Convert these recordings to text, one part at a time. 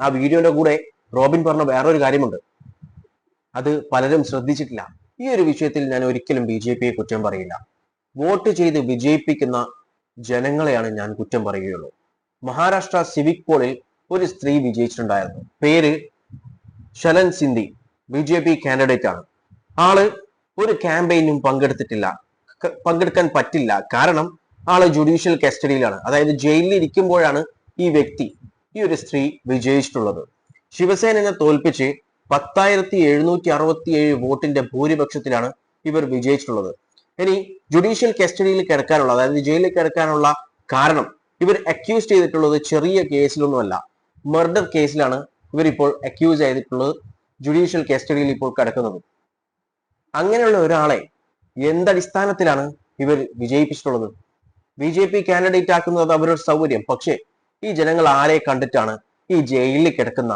ആ വീഡിയോന്റെ കൂടെ റോബിൻ പറഞ്ഞ വേറൊരു കാര്യമുണ്ട്. അത് പലരും ശ്രദ്ധിച്ചിട്ടില്ല. ഈ ഒരു വിഷയത്തിൽ ഞാൻ ഒരിക്കലും ബി ജെ പിയെ കുറ്റം പറയില്ല. വോട്ട് ചെയ്ത് വിജയിപ്പിക്കുന്ന ജനങ്ങളെയാണ് ഞാൻ കുറ്റം പറയുകയുള്ളൂ. മഹാരാഷ്ട്ര സിവിക് പോളിൽ ഒരു സ്ത്രീ വിജയിച്ചിട്ടുണ്ടായിരുന്നു. പേര് Shalan Sindhi. B J P candidate ആണ്. ആൾ ഒരു ക്യാമ്പയിനും പങ്കെടുത്തിട്ടില്ല. പങ്കെടുക്കാൻ പറ്റില്ല. കാരണം ആൾ ജുഡീഷ്യൽ കസ്റ്റഡിയിലാണ് അതായത് ജയിലിൽ ഇരിക്കുമ്പോഴാണ് ഈ വ്യക്തി ഈ ഒരു സ്ത്രീ വിജയിച്ചിട്ടുള്ളത്. ശിവസേനനെ തോൽപ്പിച്ച് പത്തായിരത്തി എഴുന്നൂറ്റി അറുപത്തി ഏഴ് വോട്ടിന്റെ ഭൂരിപക്ഷത്തിലാണ് ഇവർ വിജയിച്ചിട്ടുള്ളത്. ഇനി ജുഡീഷ്യൽ കസ്റ്റഡിയിൽ കിടക്കാനുള്ള അതായത് ജയിലിൽ കിടക്കാനുള്ള കാരണം ഇവർ അക്യൂസ് ചെയ്തിട്ടുള്ളത് ചെറിയ കേസിലൊന്നുമല്ല. മർഡർ കേസിലാണ് ഇവരിപ്പോൾ അക്യൂസ് ചെയ്തിട്ടുള്ളത് ജുഡീഷ്യൽ കസ്റ്റഡിയിൽ ഇപ്പോൾ കിടക്കുന്നത്. അങ്ങനെയുള്ള ഒരാളെ എന്തടിസ്ഥാനത്തിലാണ് ഇവർ വിജയിപ്പിച്ചിട്ടുള്ളത്? ബി ജെ പി കാൻഡിഡേറ്റ് ആക്കുന്നത് അവരുടെ സൗകര്യം. പക്ഷേ ഈ ജനങ്ങൾ ആരെ കണ്ടിട്ടാണ് ഈ ജയിലിൽ കിടക്കുന്ന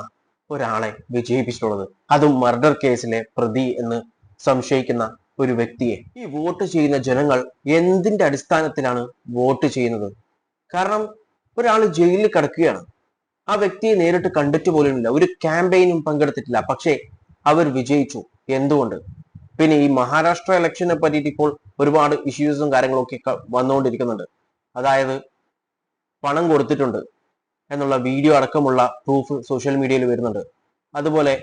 ഒരാളെ വിജയിപ്പിച്ചിട്ടുള്ളത്? അതും മർഡർ കേസിലെ പ്രതി എന്ന് സംശയിക്കുന്ന ഒരു വ്യക്തിയെ. ഈ വോട്ട് ചെയ്യുന്ന ജനങ്ങൾ എന്തിന്റെ അടിസ്ഥാനത്തിലാണ് വോട്ട് ചെയ്യുന്നത്? കാരണം ഒരാൾ ജയിലിൽ കിടക്കുകയാണ്. ആ വ്യക്തിയെ നേരിട്ട് കണ്ടിട്ട് പോലുമില്ല ഒരു ക്യാമ്പയിനും പങ്കെടുത്തിട്ടില്ല. പക്ഷേ അവർ വിജയിച്ചു. എന്തുകൊണ്ട്? പിന്നെ ഈ മഹാരാഷ്ട്ര ഇലക്ഷനെ പറ്റിയിട്ട് ഇപ്പോൾ ഒരുപാട് ഇഷ്യൂസും കാര്യങ്ങളൊക്കെ വന്നുകൊണ്ടിരിക്കുന്നുണ്ട്. അതായത് പണം കൊടുത്തിട്ടുണ്ട്. എന്നുള്ള വീഡിയോ അടക്കമുള്ള പ്രൂഫ് സോഷ്യൽ മീഡിയയിൽ വരുന്നുണ്ട്. അതുപോലെ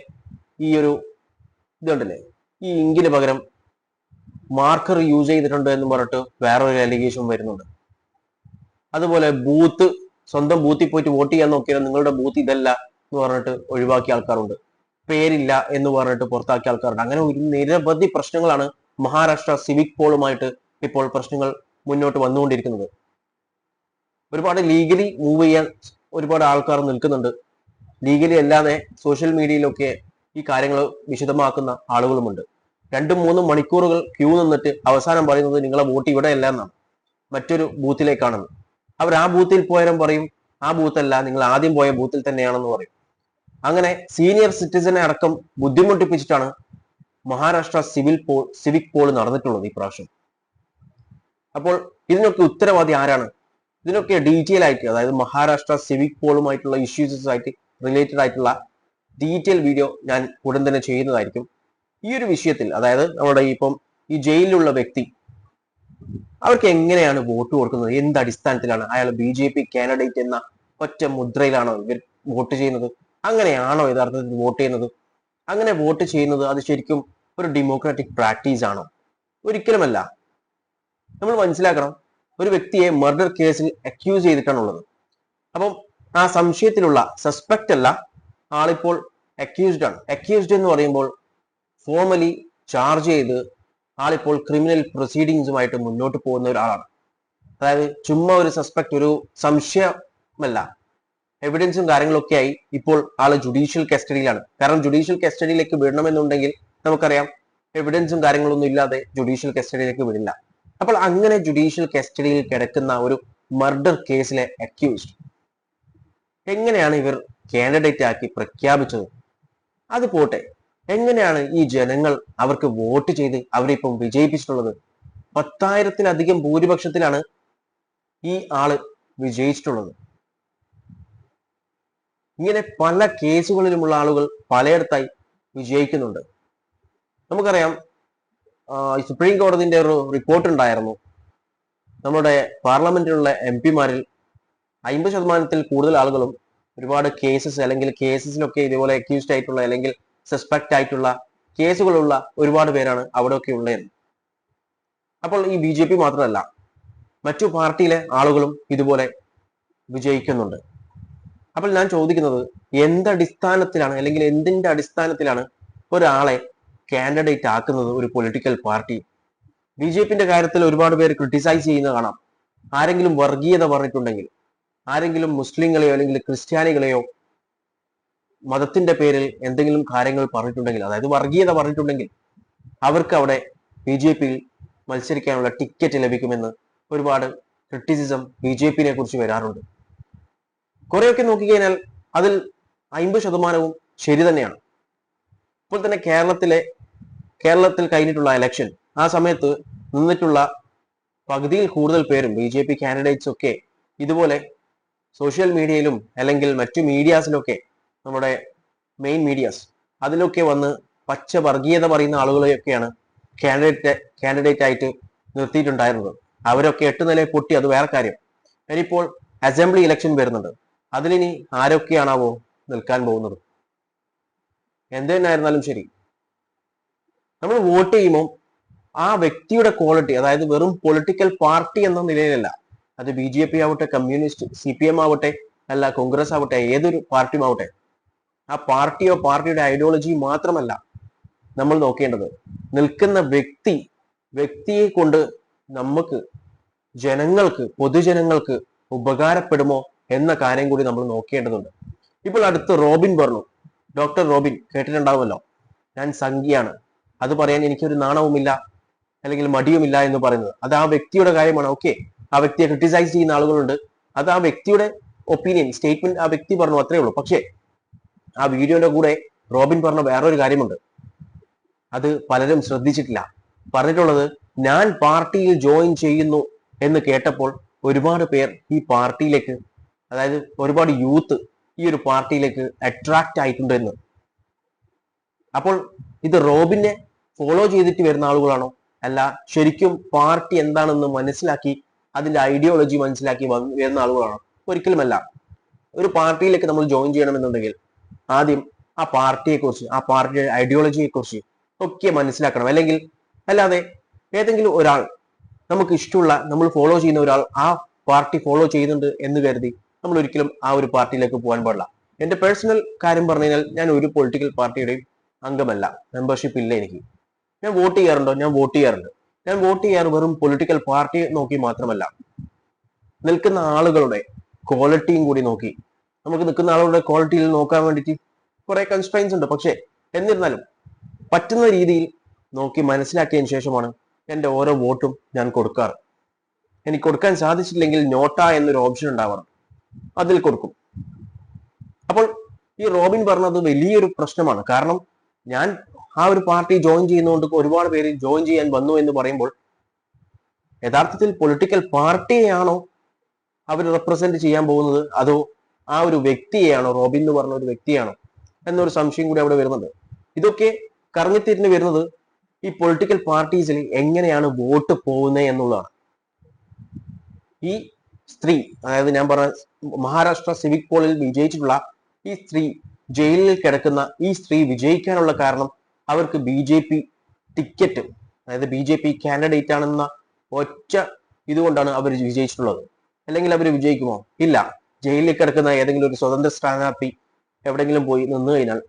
ഈ ഒരു ഇതുണ്ടല്ലേ? ഈ ഇങ്കിന് പകരം മാർക്കർ യൂസ് ചെയ്തിട്ടുണ്ട് എന്ന് പറഞ്ഞിട്ട് വേറൊരു അലിഗേഷൻ വരുന്നുണ്ട്. അതുപോലെ ബൂത്ത് സ്വന്തം ബൂത്തിൽ പോയിട്ട് വോട്ട് ചെയ്യാൻ നോക്കിയാൽ നിങ്ങളുടെ ബൂത്ത് ഇതല്ല എന്ന് പറഞ്ഞിട്ട് ഒഴിവാക്കിയ ആൾക്കാരുണ്ട്. പേരില്ല എന്ന് പറഞ്ഞിട്ട് പുറത്താക്കിയ ആൾക്കാരുണ്ട്. അങ്ങനെ ഒരു നിരവധി പ്രശ്നങ്ങളാണ് മഹാരാഷ്ട്ര സിവിക് പോളുമായിട്ട് ഇപ്പോൾ പ്രശ്നങ്ങൾ മുന്നോട്ട് വന്നുകൊണ്ടിരിക്കുന്നത്. ഒരുപാട് ലീഗലി മൂവ് ചെയ്യാൻ ഒരുപാട് ആൾക്കാർ നിൽക്കുന്നുണ്ട്. ലീഗലി അല്ലാതെ സോഷ്യൽ മീഡിയയിലൊക്കെ ഈ കാര്യങ്ങൾ വിശദമാക്കുന്ന ആളുകളുമുണ്ട്. രണ്ടും മൂന്നും മണിക്കൂറുകൾ ക്യൂ നിന്നിട്ട് അവസാനം പറയുന്നത് നിങ്ങളെ വോട്ട് ഇവിടെ അല്ല എന്നാണ്. മറ്റൊരു ബൂത്തിലേക്കാണെന്ന്. അവർ ആ ബൂത്തിൽ പോയാലും പറയും ആ ബൂത്തല്ല നിങ്ങൾ ആദ്യം പോയ ബൂത്തിൽ തന്നെയാണെന്ന് പറയും. അങ്ങനെ സീനിയർ സിറ്റിസനെ അടക്കം ബുദ്ധിമുട്ടിപ്പിച്ചിട്ടാണ് Maharashtra civil poll civic poll നടന്നിട്ടുള്ളത് ഈ പ്രാവശ്യം. അപ്പോൾ ഇതിനൊക്കെ ഉത്തരവാദി ആരാണ്? ഇതിനൊക്കെ ഡീറ്റെയിൽ ആയിട്ട് അതായത് മഹാരാഷ്ട്ര സിവിക് പോളുമായിട്ടുള്ള ഇഷ്യൂസസ് ആയിട്ട് റിലേറ്റഡ് ആയിട്ടുള്ള ഡീറ്റെയിൽ വീഡിയോ ഞാൻ ഉടൻ തന്നെ ചെയ്യുന്നതായിരിക്കും. ഈ ഒരു വിഷയത്തിൽ അതായത് നമ്മുടെ ഇപ്പം ഈ ജയിലിലുള്ള വ്യക്തി അവർക്ക് എങ്ങനെയാണ് വോട്ട് കൊടുക്കുന്നത്? എന്ത് അടിസ്ഥാനത്തിലാണ് അയാൾ ബി ജെ പി കാൻഡിഡേറ്റ് എന്ന ഒറ്റ മുദ്രയിലാണോ ഇവർ വോട്ട് ചെയ്യുന്നത്? അങ്ങനെയാണോ യഥാർത്ഥത്തിൽ വോട്ട് ചെയ്യുന്നത്? അങ്ങനെ വോട്ട് ചെയ്യുന്നത് അത് ശരിക്കും ഒരു ഡെമോക്രാറ്റിക് പ്രാക്ടീസ് ആണോ? ഒരിക്കലുമല്ല. നമ്മൾ മനസ്സിലാക്കണം ഒരു വ്യക്തിയെ മർഡർ കേസിൽ അക്യൂസ് ചെയ്തിട്ടാണുള്ളത്. അപ്പം ആ സംശയത്തിലുള്ള സസ്പെക്റ്റ് അല്ല ആളിപ്പോൾ അക്യൂസ്ഡ് ആണ്. അക്യൂസ്ഡ് എന്ന് പറയുമ്പോൾ ഫോർമലി ചാർജ് ചെയ്ത് ആളിപ്പോൾ ക്രിമിനൽ പ്രൊസീഡിങ്സുമായിട്ട് മുന്നോട്ട് പോകുന്ന ഒരാളാണ്. അതായത് ചുമ്മാ ഒരു സസ്പെക്ട് ഒരു സംശയമല്ല. എവിഡൻസും കാര്യങ്ങളൊക്കെ ആയി ഇപ്പോൾ ആൾ ജുഡീഷ്യൽ കസ്റ്റഡിയിലാണ് കാരണം ജുഡീഷ്യൽ കസ്റ്റഡിയിലേക്ക് വിടണമെന്നുണ്ടെങ്കിൽ നമുക്കറിയാം എവിഡൻസും കാര്യങ്ങളൊന്നും ഇല്ലാതെ ജുഡീഷ്യൽ കസ്റ്റഡിയിലേക്ക് വിടില്ല. അപ്പോൾ അങ്ങനെ ജുഡീഷ്യൽ കസ്റ്റഡിയിൽ കിടക്കുന്ന ഒരു മർഡർ കേസിലെ അക്യൂസ്ഡ് എങ്ങനെയാണ് ഇവർ കാൻഡിഡേറ്റ് ആക്കി പ്രഖ്യാപിച്ചത്? അത് പോട്ടെ. എങ്ങനെയാണ് ഈ ജനങ്ങൾ അവർക്ക് വോട്ട് ചെയ്ത് അവരെ ഇപ്പം വിജയിപ്പിച്ചിട്ടുള്ളത്? പത്തായിരത്തിലധികം ഭൂരിപക്ഷത്തിലാണ് ഈ ആൾ വിജയിച്ചിട്ടുള്ളത്. ഇങ്ങനെ പല കേസുകളിലുമുള്ള ആളുകൾ പലയിടത്തായി വിജയിക്കുന്നുണ്ട്. നമുക്കറിയാം സുപ്രീം കോടതിന്റെ ഒരു റിപ്പോർട്ട് ഉണ്ടായിരുന്നു. നമ്മുടെ പാർലമെന്റിലുള്ള എം പിമാരിൽ അമ്പത് ശതമാനത്തിൽ കൂടുതൽ ആളുകളും ഒരുപാട് കേസസ് അല്ലെങ്കിൽ കേസസിലൊക്കെ ഇതുപോലെ അക്യൂസ്ഡ് ആയിട്ടുള്ള അല്ലെങ്കിൽ സസ്പെക്ട് ആയിട്ടുള്ള കേസുകളുള്ള ഒരുപാട് പേരാണ് അവിടെയൊക്കെ ഉള്ളത്. അപ്പോൾ ഈ ബി ജെ പി മാത്രമല്ല മറ്റു പാർട്ടിയിലെ ആളുകളും ഇതുപോലെ വിജയിക്കുന്നുണ്ട്. അപ്പോൾ ഞാൻ ചോദിക്കുന്നത് എന്തടിസ്ഥാനത്തിലാണ് അല്ലെങ്കിൽ എന്തിന്റെ അടിസ്ഥാനത്തിലാണ് ഒരാളെ കാൻഡിഡേറ്റ് ആക്കുന്നത് ഒരു പൊളിറ്റിക്കൽ പാർട്ടി ബി ജെ പിന്റെ കാര്യത്തിൽ ഒരുപാട് പേര് ക്രിട്ടിസൈസ് ചെയ്യുന്ന കാണാം. ആരെങ്കിലും വർഗീയത പറഞ്ഞിട്ടുണ്ടെങ്കിൽ ആരെങ്കിലും മുസ്ലിങ്ങളെയോ അല്ലെങ്കിൽ ക്രിസ്ത്യാനികളെയോ മതത്തിന്റെ പേരിൽ എന്തെങ്കിലും കാര്യങ്ങൾ പറഞ്ഞിട്ടുണ്ടെങ്കിൽ അതായത് വർഗീയത പറഞ്ഞിട്ടുണ്ടെങ്കിൽ അവർക്ക് അവിടെ ബി ജെ പിയിൽ മത്സരിക്കാനുള്ള ടിക്കറ്റ് ലഭിക്കുമെന്ന് ഒരുപാട് ക്രിറ്റിസിസം ബി ജെ പിനെ കുറിച്ച് വരാറുണ്ട്. കുറെയൊക്കെ നോക്കിക്കഴിഞ്ഞാൽ അതിൽ അമ്പത് ശതമാനവും ശരി തന്നെയാണ്. ഇപ്പോൾ തന്നെ കേരളത്തിലെ കേരളത്തിൽ കഴിഞ്ഞിട്ടുള്ള ഇലക്ഷൻ ആ സമയത്ത് നിന്നിട്ടുള്ള പകുതിയിൽ കൂടുതൽ പേരും ബി ജെ പി കാൻഡിഡേറ്റ്സ് ഒക്കെ ഇതുപോലെ സോഷ്യൽ മീഡിയയിലും അല്ലെങ്കിൽ മറ്റു മീഡിയാസിലൊക്കെ നമ്മുടെ മെയിൻ മീഡിയാസ് അതിലൊക്കെ വന്ന് പച്ച വർഗീയത പറയുന്ന ആളുകളെയൊക്കെയാണ് കാൻഡിഡേറ്റ് കാൻഡിഡേറ്റ് ആയിട്ട് നിർത്തിയിട്ടുണ്ടായിരുന്നത്. അവരൊക്കെ എട്ട് നില പൊട്ടി അത് വേറെ കാര്യം. ഇനിയിപ്പോൾ അസംബ്ലി ഇലക്ഷൻ വരുന്നുണ്ട്. അതിലിനി ആരൊക്കെയാണാവോ നിൽക്കാൻ പോകുന്നത്? എന്ത് തന്നെയായിരുന്നാലും ശരി. നമ്മൾ വോട്ട് ചെയ്യുമ്പോൾ ആ വ്യക്തിയുടെ ക്വാളിറ്റി അതായത് വെറും പൊളിറ്റിക്കൽ പാർട്ടി എന്ന നിലയിലല്ല. അത് ബി ജെ പി ആവട്ടെ കമ്മ്യൂണിസ്റ്റ് സി പി എം ആവട്ടെ അല്ല കോൺഗ്രസ് ആവട്ടെ ഏതൊരു പാർട്ടിയും ആവട്ടെ ആ പാർട്ടിയോ പാർട്ടിയുടെ ഐഡിയോളജി മാത്രമല്ല നമ്മൾ നോക്കേണ്ടത്. നിൽക്കുന്ന വ്യക്തി വ്യക്തിയെ കൊണ്ട് നമുക്ക് ജനങ്ങൾക്ക് പൊതുജനങ്ങൾക്ക് ഉപകാരപ്പെടുമോ എന്ന കാര്യം കൂടി നമ്മൾ നോക്കേണ്ടതുണ്ട്. ഇപ്പോൾ അടുത്ത് റോബിൻ പറഞ്ഞു. ഡോക്ടർ റോബിൻ കേട്ടിട്ടുണ്ടാവുമല്ലോ. ഞാൻ സംഖ്യയാണ് അത് പറയാൻ എനിക്കൊരു നാണവുമില്ല അല്ലെങ്കിൽ മടിയുമില്ല എന്ന് പറയുന്നത്. അത് ആ വ്യക്തിയുടെ കാര്യമാണ്. ഓക്കെ ആ വ്യക്തിയെ ക്രിട്ടിസൈസ് ചെയ്യുന്ന ആളുകളുണ്ട്. അത് ആ വ്യക്തിയുടെ ഒപ്പീനിയൻ സ്റ്റേറ്റ്മെന്റ് ആ വ്യക്തി പറഞ്ഞു അത്രേ ഉള്ളൂ. പക്ഷേ ആ വീഡിയോന്റെ കൂടെ റോബിൻ പറഞ്ഞ വേറൊരു കാര്യമുണ്ട്. അത് പലരും ശ്രദ്ധിച്ചിട്ടില്ല. പറഞ്ഞിട്ടുള്ളത് ഞാൻ പാർട്ടിയിൽ ജോയിൻ ചെയ്യുന്നു എന്ന് കേട്ടപ്പോൾ ഒരുപാട് പേർ ഈ പാർട്ടിയിലേക്ക് അതായത് ഒരുപാട് യൂത്ത് ഈ ഒരു പാർട്ടിയിലേക്ക് അട്രാക്ട് ആയിട്ടുണ്ട് എന്ന്. അപ്പോൾ ഇത് റോബിനെ ഫോളോ ചെയ്തിട്ട് വരുന്ന ആളുകളാണോ? അല്ല ശരിക്കും പാർട്ടി എന്താണെന്ന് മനസ്സിലാക്കി അതിന്റെ ഐഡിയോളജി മനസ്സിലാക്കി വരുന്ന ആളുകളാണോ? ഒരിക്കലുമല്ല. ഒരു പാർട്ടിയിലേക്ക് നമ്മൾ ജോയിൻ ചെയ്യണമെന്നുണ്ടെങ്കിൽ ആദ്യം ആ പാർട്ടിയെ കുറിച്ച് ആ പാർട്ടിയുടെ ഐഡിയോളജിയെ കുറിച്ച് ഒക്കെ മനസ്സിലാക്കണം. അല്ലെങ്കിൽ അല്ലാതെ ഏതെങ്കിലും ഒരാൾ നമുക്ക് ഇഷ്ടമുള്ള നമ്മൾ ഫോളോ ചെയ്യുന്ന ഒരാൾ ആ പാർട്ടി ഫോളോ ചെയ്യുന്നുണ്ട് എന്ന് കരുതി നമ്മൾ ഒരിക്കലും ആ ഒരു പാർട്ടിയിലേക്ക് പോകാൻ പാടില്ല. എന്റെ പേഴ്സണൽ കാര്യം പറഞ്ഞു കഴിഞ്ഞാൽ ഞാൻ ഒരു പൊളിറ്റിക്കൽ പാർട്ടിയുടെയും അംഗമല്ല. മെമ്പർഷിപ്പ് ഇല്ല എനിക്ക്. ഞാൻ വോട്ട് ചെയ്യാറുണ്ടോ? ഞാൻ വോട്ട് ചെയ്യാറുണ്ട്. ഞാൻ വോട്ട് ചെയ്യാറ് വെറും പൊളിറ്റിക്കൽ പാർട്ടി നോക്കി മാത്രമല്ല. നിൽക്കുന്ന ആളുകളുടെ ക്വാളിറ്റിയും കൂടി നോക്കി. നമുക്ക് നിൽക്കുന്ന ആളുകളുടെ ക്വാളിറ്റിയിൽ നോക്കാൻ വേണ്ടിയിട്ട് കുറെ കൺസ്ട്രൈൻസ് ഉണ്ട്. പക്ഷേ എന്നിരുന്നാലും പറ്റുന്ന രീതിയിൽ നോക്കി മനസ്സിലാക്കിയതിന് ശേഷമാണ് എന്റെ ഓരോ വോട്ടും ഞാൻ കൊടുക്കാറ്. എനിക്ക് കൊടുക്കാൻ സാധിച്ചില്ലെങ്കിൽ നോട്ട എന്നൊരു ഓപ്ഷൻ ഉണ്ടാവണം. അതിൽ കൊടുക്കും. അപ്പോൾ ഈ റോബിൻ പറഞ്ഞത് വലിയൊരു പ്രശ്നമാണ്. കാരണം ഞാൻ ആ ഒരു പാർട്ടി ജോയിൻ ചെയ്യുന്നതുകൊണ്ട് ഒരുപാട് പേര് ജോയിൻ ചെയ്യാൻ വന്നു എന്ന് പറയുമ്പോൾ യഥാർത്ഥത്തിൽ പൊളിറ്റിക്കൽ പാർട്ടിയെയാണോ അവർ റെപ്രസെന്റ് ചെയ്യാൻ പോകുന്നത്? അതോ ആ ഒരു വ്യക്തിയെയാണോ? റോബിൻ എന്ന് പറഞ്ഞ ഒരു വ്യക്തിയാണോ? എന്നൊരു സംശയം കൂടി അവിടെ വരുന്നുണ്ട്. ഇതൊക്കെ കറങ്ങിത്തിരിഞ്ഞ് വരുന്നത് ഈ പൊളിറ്റിക്കൽ പാർട്ടീസിൽ എങ്ങനെയാണ് വോട്ട് പോകുന്നത് എന്നുള്ളതാണ്. ഈ സ്ത്രീ അതായത് ഞാൻ പറഞ്ഞ മഹാരാഷ്ട്ര സിവിക് പോളിൽ വിജയിച്ചിട്ടുള്ള ഈ സ്ത്രീ ജയിലിൽ കിടക്കുന്ന ഈ സ്ത്രീ വിജയിക്കാനുള്ള കാരണം അവർക്ക് ബി ജെ പി ടിക്കറ്റ് അതായത് ബി ജെ പി കാൻഡിഡേറ്റ് ആണെന്ന ഒറ്റ ഇതുകൊണ്ടാണ് അവർ വിജയിച്ചിട്ടുള്ളത്. അല്ലെങ്കിൽ അവർ വിജയിക്കുമോ? ഇല്ല. ജയിലിൽ കിടക്കുന്ന ഏതെങ്കിലും ഒരു സ്വതന്ത്ര സ്ഥാനാർത്ഥി എവിടെങ്കിലും പോയി നിന്നു കഴിഞ്ഞാൽ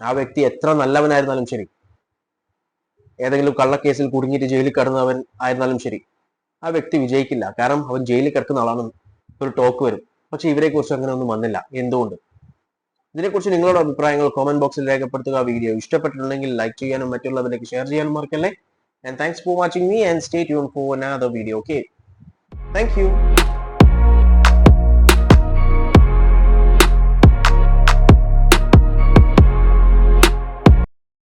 ആ വ്യക്തി എത്ര നല്ലവനായിരുന്നാലും ശരി. ഏതെങ്കിലും കള്ളക്കേസിൽ കുടുങ്ങിയിട്ട് ജയിലിൽ കിടന്നവൻ ആയിരുന്നാലും ശരി. ആ വ്യക്തി വിജയിക്കില്ല. കാരണം അവൻ ജയിലിൽ കിടക്കുന്ന ആളാണെന്ന് ഒരു ടോക്ക് വരും. പക്ഷെ ഇവരെ കുറിച്ച് അങ്ങനെ ഒന്നും വന്നില്ല. എന്തുകൊണ്ട്? ഇതിനെക്കുറിച്ച് നിങ്ങളുടെ അഭിപ്രായങ്ങൾ കോമന്റ് ബോക്സിൽ രേഖപ്പെടുത്തുക. വീഡിയോ ഇഷ്ടപ്പെട്ടിട്ടുണ്ടെങ്കിൽ ലൈക്ക് ചെയ്യാനും മറ്റുള്ളവരിലേക്ക് ഷെയർ ചെയ്യാനും മറക്കല്ലേ. And thanks for watching me and stay tune for another video okay thank you